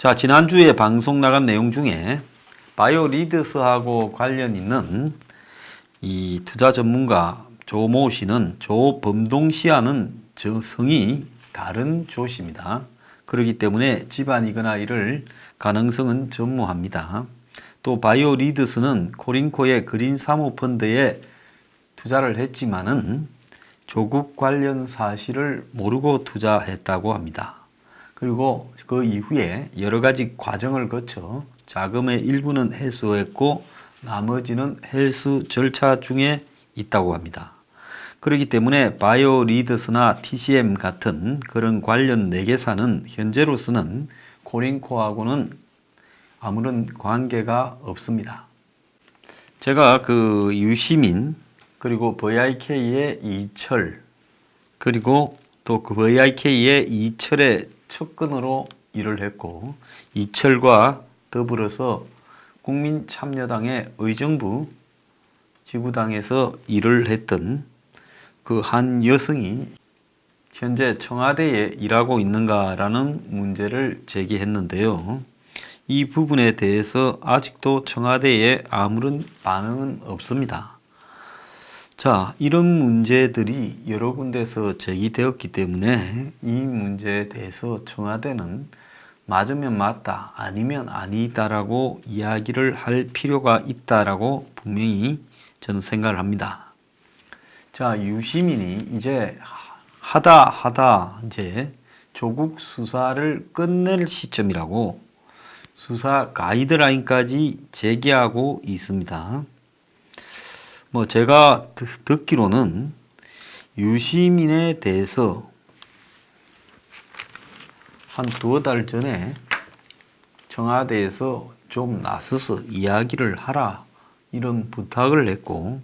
자, 지난주에 방송 나간 내용 중에 바이오 리드스하고 관련 있는 이 투자 전문가 조모 씨는 조범동 씨와는 저 성이 다른 조 씨입니다. 그렇기 때문에 집안이거나 이럴 가능성은 전무합니다. 또 바이오 리드스는 코링코의 그린 사모펀드에 투자를 했지만은 조국 관련 사실을 모르고 투자했다고 합니다. 그리고 그 이후에 여러 가지 과정을 거쳐 자금의 일부는 회수했고 나머지는 회수 절차 중에 있다고 합니다. 그렇기 때문에 바이오 리드스나 TCM 같은 그런 관련 내계사는 현재로서는 코링코하고는 아무런 관계가 없습니다. 제가 그 유시민 그리고 VIK의 이철 그리고 또 그 VIK의 이철의 측근으로 일을 했고 이철과 더불어서 국민참여당의 의정부 지구당에서 일을 했던 그 한 여성이 현재 청와대에 일하고 있는가라는 문제를 제기했는데요. 이 부분에 대해서 아직도 청와대에 아무런 반응은 없습니다. 자, 이런 문제들이 여러 군데서 제기되었기 때문에 이 문제에 대해서 청와대는 맞으면 맞다, 아니면 아니다라고 이야기를 할 필요가 있다라고 분명히 저는 생각을 합니다. 자, 유시민이 이제 하다 하다 이제 조국 수사를 끝낼 시점이라고 수사 가이드라인까지 제기하고 있습니다. 뭐 제가 듣- 듣기로는 유시민에 대해서 한 두어 달 전에 청와대에서 좀 나서서 이야기를 하라 이런 부탁을 했고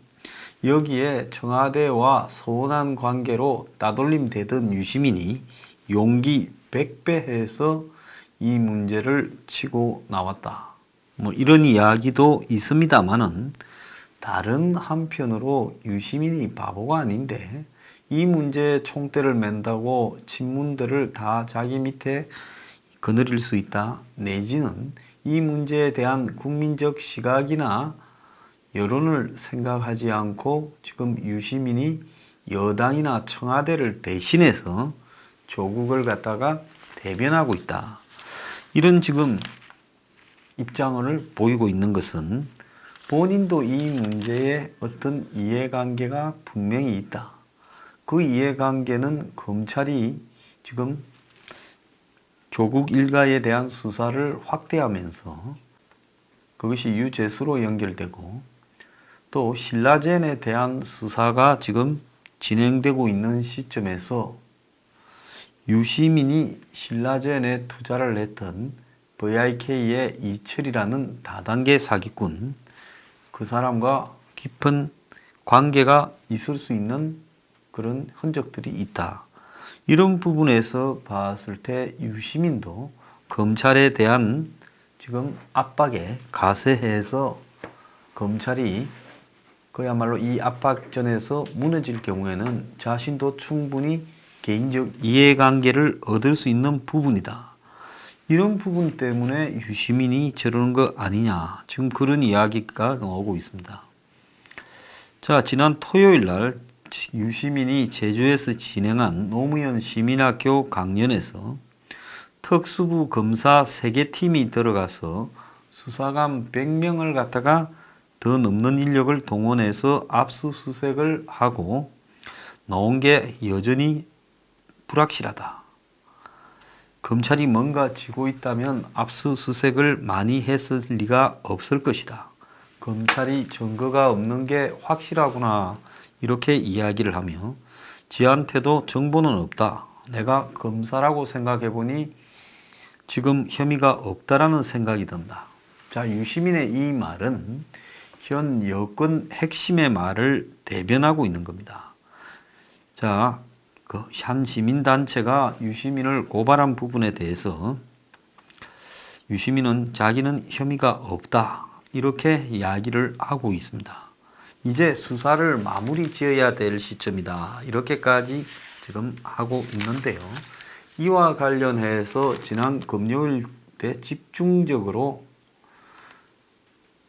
여기에 청와대와 서운한 관계로 따돌림 되던 유시민이 용기 100배 해서 이 문제를 치고 나왔다. 뭐 이런 이야기도 있습니다만은 다른 한편으로 유시민이 바보가 아닌데 이 문제에 총대를 맨다고 친문들을 다 자기 밑에 거느릴 수 있다. 내지는 이 문제에 대한 국민적 시각이나 여론을 생각하지 않고 지금 유시민이 여당이나 청와대를 대신해서 조국을 갖다가 대변하고 있다. 이런 지금 입장을 보이고 있는 것은 본인도 이 문제에 어떤 이해관계가 분명히 있다. 그 이해관계는 검찰이 지금 조국 일가에 대한 수사를 확대하면서 그것이 유재수로 연결되고 또 신라젠에 대한 수사가 지금 진행되고 있는 시점에서 유시민이 신라젠에 투자를 했던 VIK의 이철이라는 다단계 사기꾼 그 사람과 깊은 관계가 있을 수 있는 그런 흔적들이 있다. 이런 부분에서 봤을 때 유시민도 검찰에 대한 지금 압박에 가세해서 검찰이 그야말로 이 압박전에서 무너질 경우에는 자신도 충분히 개인적 이해관계를 얻을 수 있는 부분이다. 이런 부분 때문에 유시민이 저러는 거 아니냐. 지금 그런 이야기가 나오고 있습니다. 자, 지난 토요일 날 유시민이 제주에서 진행한 노무현 시민학교 강연에서 특수부 검사 3개 팀이 들어가서 수사관 100명을 갖다가 더 넘는 인력을 동원해서 압수수색을 하고 나온 게 여전히 불확실하다. 검찰이 뭔가 쥐고 있다면 압수수색을 많이 했을 리가 없을 것이다. 검찰이 증거가 없는 게 확실하구나. 이렇게 이야기를 하며 지한테도 정보는 없다. 내가 검사라고 생각해 보니 지금 혐의가 없다라는 생각이 든다. 자, 유시민의 이 말은 현 여권 핵심의 말을 대변하고 있는 겁니다. 자, 그한 시민단체가 유시민을 고발한 부분에 대해서 유시민은 자기는 혐의가 없다. 이렇게 이야기를 하고 있습니다. 이제 수사를 마무리 지어야 될 시점이다. 이렇게까지 지금 하고 있는데요. 이와 관련해서 지난 금요일 때 집중적으로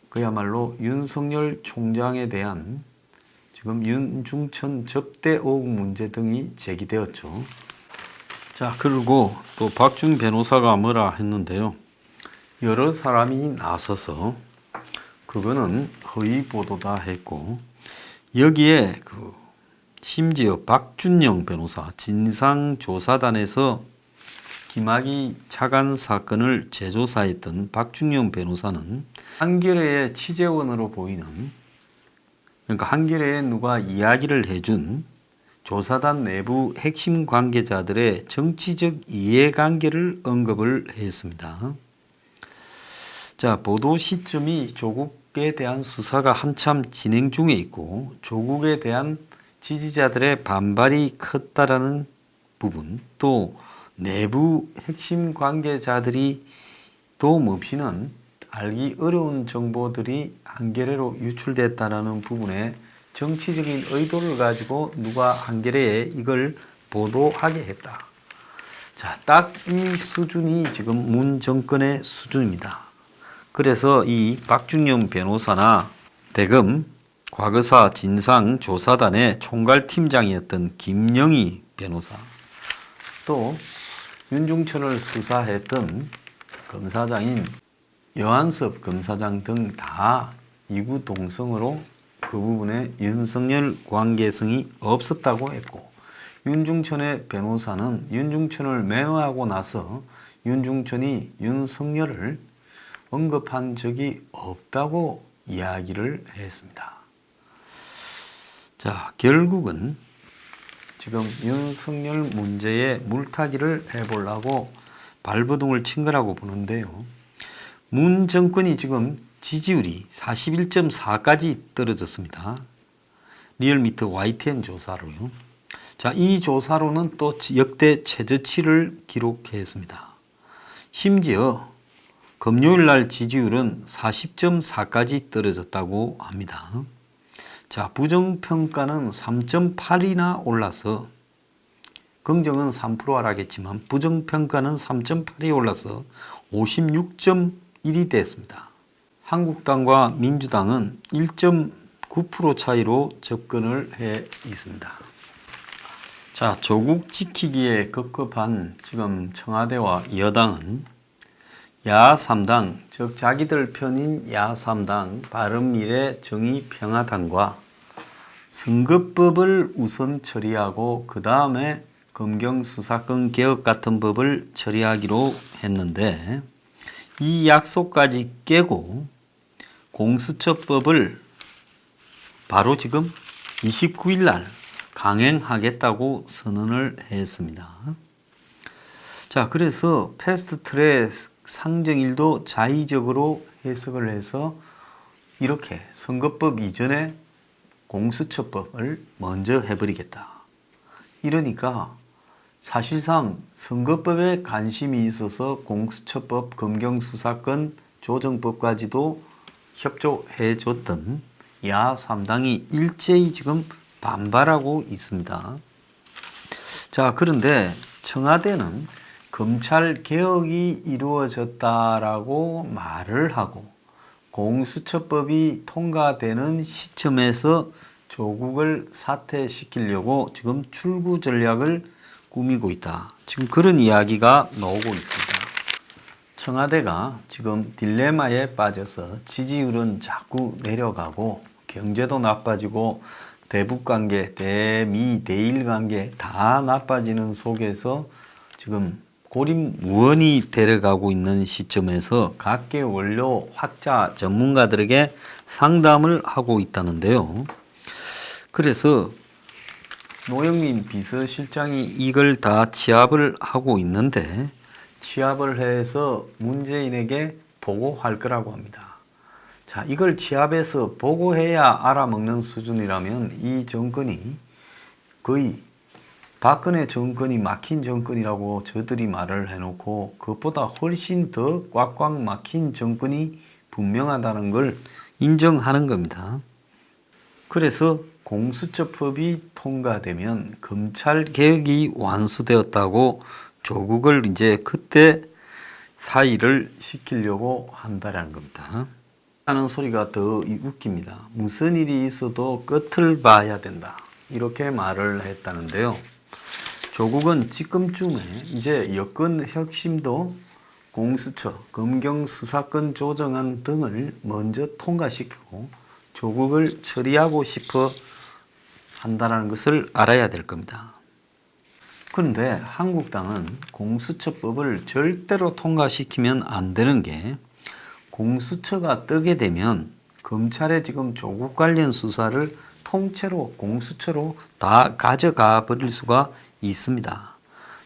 그야말로 윤석열 총장에 대한 지금 윤중천 접대 의혹 문제 등이 제기되었죠. 자, 그리고 또 박준 변호사가 뭐라 했는데요. 여러 사람이 나서서 그거는 허위 보도다 했고 여기에 그 심지어 박준영 변호사 진상조사단에서 김학의 차관 사건을 재조사했던 박준영 변호사는 한겨레의 취재원으로 보이는 그러니까 한겨레에 누가 이야기를 해준 조사단 내부 핵심 관계자들의 정치적 이해관계를 언급을 했습니다. 자, 보도 시점이 조국에 대한 수사가 한참 진행 중에 있고 조국에 대한 지지자들의 반발이 컸다라는 부분 또 내부 핵심 관계자들이 도움 없이는 알기 어려운 정보들이 한겨레로 유출됐다라는 부분에 정치적인 의도를 가지고 누가 한겨레에 이걸 보도하게 했다. 자, 딱 이 수준이 지금 문 정권의 수준입니다. 그래서 이 박준영 변호사나 대금 과거사 진상조사단의 총괄팀장이었던 김영희 변호사 또 윤중천을 수사했던 검사장인 여한섭 검사장 등 다 이구 동성으로 그 부분에 윤석열 관계성이 없었다고 했고 윤중천의 변호사는 윤중천을 매너하고 나서 윤중천이 윤석열을 언급한 적이 없다고 이야기를 했습니다. 자, 결국은 지금 윤석열 문제에 물타기를 해보려고 발버둥을 친 거라고 보는데요. 문 정권이 지금 지지율이 41.4까지 떨어졌습니다. 리얼미터 YTN 조사로요. 자, 이 조사로는 또 역대 최저치를 기록했습니다. 심지어 금요일 날 지지율은 40.4까지 떨어졌다고 합니다. 자, 부정평가는 3.8이나 올라서 긍정은 3% 하라겠지만 부정평가는 3.8이 올라서 56.1이 됐습니다. 한국당과 민주당은 1.9% 차이로 접근을 해 있습니다. 자, 조국 지키기에 급급한 지금 청와대와 여당은 야3당, 즉 자기들 편인 야3당, 바른미래 정의평화당과 선거법을 우선 처리하고 그 다음에 검경수사권 개혁 같은 법을 처리하기로 했는데 이 약속까지 깨고 공수처법을 바로 지금 29일 날 강행하겠다고 선언을 했습니다. 자, 그래서 패스트 트랙 상정일도 자의적으로 해석을 해서 이렇게 선거법 이전에 공수처법을 먼저 해버리겠다. 이러니까 사실상 선거법에 관심이 있어서 공수처법, 검경수사권 조정법까지도 협조해 줬던 야 3당이 일제히 지금 반발하고 있습니다. 자, 그런데 청와대는 검찰 개혁이 이루어졌다라고 말을 하고 공수처법이 통과되는 시점에서 조국을 사퇴시키려고 지금 출구 전략을 꾸미고 있다. 지금 그런 이야기가 나오고 있습니다. 청와대가 지금 딜레마에 빠져서 지지율은 자꾸 내려가고 경제도 나빠지고 대북 관계, 대미, 대일 관계 다 나빠지는 속에서 지금 고립무원이 데려가고 있는 시점에서 각계 원료 학자 전문가들에게 상담을 하고 있다는데요. 그래서 노영민 비서실장이 이걸 다 취합을 하고 있는데 취합을 해서 문재인에게 보고할 거라고 합니다. 자, 이걸 취합해서 보고해야 알아먹는 수준이라면 이 정권이 거의 박근혜 정권이 막힌 정권이라고 저들이 말을 해놓고 그것보다 훨씬 더 꽉꽉 막힌 정권이 분명하다는 걸 인정하는 겁니다. 그래서 공수처법이 통과되면 검찰 개혁이 완수되었다고 조국을 이제 그때 사이를 시키려고 한다라는 겁니다. 하는 소리가 더 웃깁니다. 무슨 일이 있어도 끝을 봐야 된다. 이렇게 말을 했다는데요. 조국은 지금쯤에 이제 여권 혁신도 공수처, 검경 수사권 조정안 등을 먼저 통과시키고 조국을 처리하고 싶어 한다는 것을 알아야 될 겁니다. 그런데 한국당은 공수처법을 절대로 통과시키면 안 되는 게 공수처가 뜨게 되면 검찰의 지금 조국 관련 수사를 통째로 공수처로 다 가져가 버릴 수가 있습니다.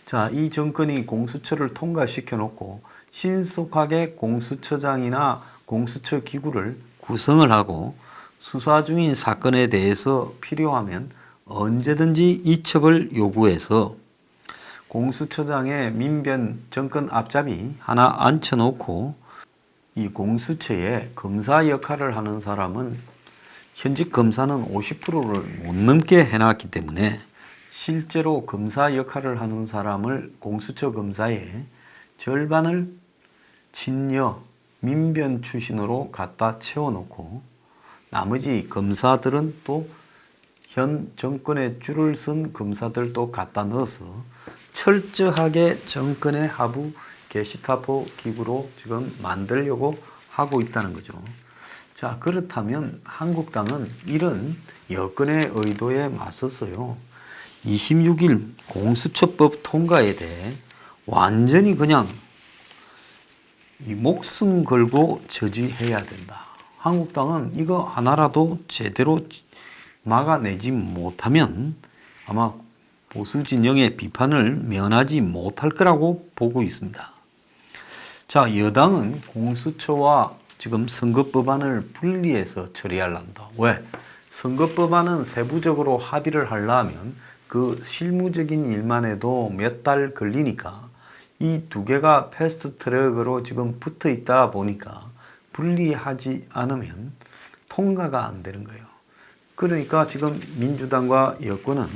자, 이 정권이 공수처를 통과시켜 놓고 신속하게 공수처장이나 공수처 기구를 구성을 하고 수사 중인 사건에 대해서 필요하면 언제든지 이첩을 요구해서 공수처장의 민변 정권 앞잡이 하나 앉혀놓고 이 공수처에 검사 역할을 하는 사람은 현직 검사는 50%를 못 넘게 해놨기 때문에 실제로 검사 역할을 하는 사람을 공수처 검사의 절반을 친여 민변 출신으로 갖다 채워놓고 나머지 검사들은 또 현 정권에 줄을 쓴 검사들도 갖다 넣어서 철저하게 정권의 하부 게시타포 기구로 지금 만들려고 하고 있다는 거죠. 자, 그렇다면 한국당은 이런 여권의 의도에 맞섰어요. 26일 공수처법 통과에 대해 완전히 그냥 이 목숨 걸고 저지해야 된다. 한국당은 이거 하나라도 제대로 막아내지 못하면 아마 보수 진영의 비판을 면하지 못할 거라고 보고 있습니다. 자, 여당은 공수처와 지금 선거법안을 분리해서 처리하려다. 왜? 선거법안은 세부적으로 합의를 하려면 그 실무적인 일만 해도 몇 달 걸리니까 이 두 개가 패스트 트랙으로 지금 붙어 있다 보니까 분리하지 않으면 통과가 안 되는 거예요. 그러니까 지금 민주당과 여권은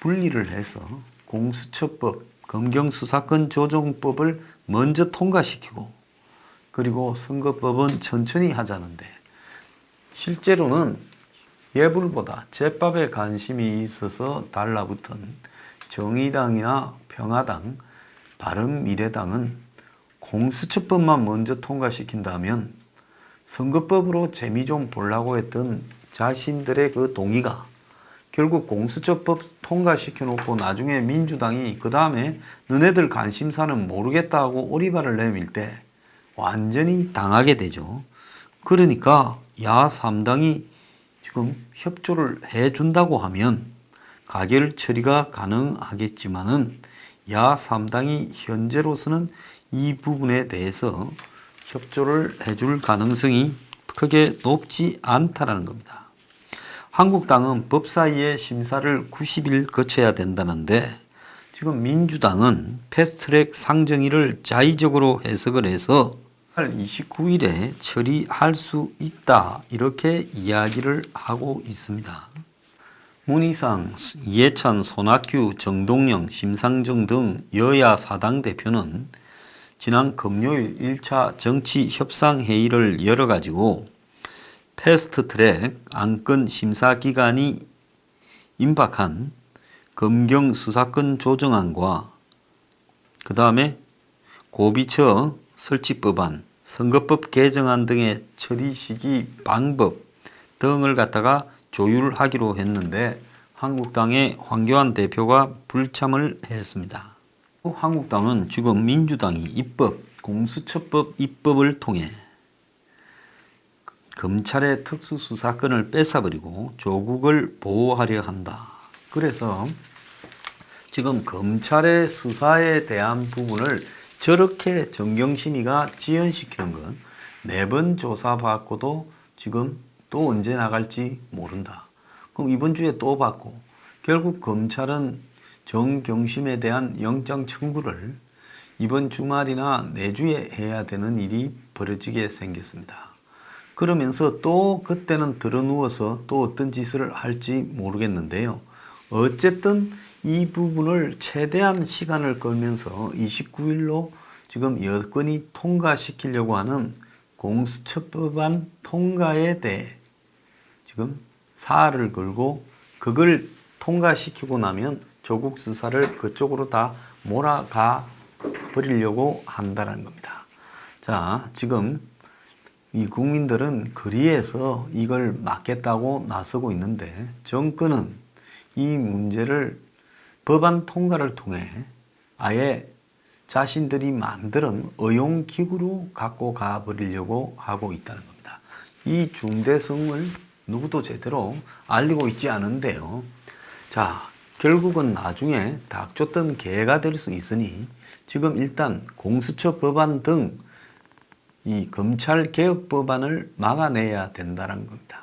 분리를 해서 공수처법, 검경수사권 조정법을 먼저 통과시키고 그리고 선거법은 천천히 하자는데 실제로는 예불보다 제밥에 관심이 있어서 달라붙은 정의당이나 평화당, 바른미래당은 공수처법만 먼저 통과시킨다면 선거법으로 재미 좀 보려고 했던 자신들의 그 동의가 결국 공수처법 통과시켜 놓고 나중에 민주당이 그 다음에 너네들 관심사는 모르겠다고 오리발을 내밀 때 완전히 당하게 되죠. 그러니까 야 3당이 지금 협조를 해준다고 하면 가결 처리가 가능하겠지만은 야 3당이 현재로서는 이 부분에 대해서 협조를 해줄 가능성이 크게 높지 않다라는 겁니다. 한국당은 법사위의 심사를 90일 거쳐야 된다는데 지금 민주당은 패스트트랙 상정일을 자의적으로 해석을 해서 29일에 처리할 수 있다 이렇게 이야기를 하고 있습니다. 문희상, 이해찬, 손학규, 정동영, 심상정 등 여야 사당 대표는 지난 금요일 1차 정치 협상 회의를 열어 가지고 패스트 트랙 안건 심사 기간이 임박한 검경 수사권 조정안과 그 다음에 고비처 설치법안, 선거법 개정안 등의 처리 시기 방법 등을 갖다가 조율하기로 했는데 한국당의 황교안 대표가 불참을 했습니다. 한국당은 지금 민주당이 입법, 공수처법 입법을 통해 검찰의 특수수사권을 뺏어버리고 조국을 보호하려 한다. 그래서 지금 검찰의 수사에 대한 부분을 저렇게 정경심의가 지연시키는 건 네 번 조사받고도 지금 또 언제 나갈지 모른다. 그럼 이번 주에 또 받고 결국 검찰은 정경심에 대한 영장 청구를 이번 주말이나 내주에 해야 되는 일이 벌어지게 생겼습니다. 그러면서 또 그때는 드러누워서 또 어떤 짓을 할지 모르겠는데요. 어쨌든 이 부분을 최대한 시간을 끌면서 29일로 지금 여건이 통과시키려고 하는 공수처법안 통과에 대해 지금 사활을 걸고 그걸 통과시키고 나면 조국 수사를 그쪽으로 다 몰아가 버리려고 한다는 겁니다. 자, 지금 이 국민들은 거리에서 이걸 막겠다고 나서고 있는데 정권은 이 문제를 법안 통과를 통해 아예 자신들이 만드는 의용기구로 갖고 가버리려고 하고 있다는 겁니다. 이 중대성을 누구도 제대로 알리고 있지 않은데요. 자, 결국은 나중에 닥쳤던 개가 될 수 있으니 지금 일단 공수처 법안 등 이 검찰 개혁 법안을 막아내야 된다는 겁니다.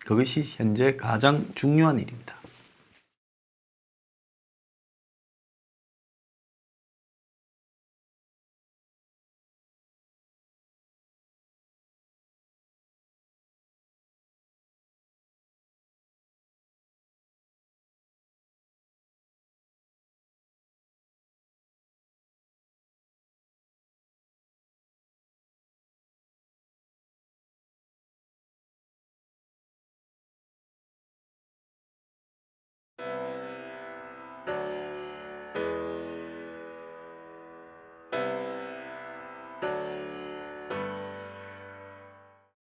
그것이 현재 가장 중요한 일입니다.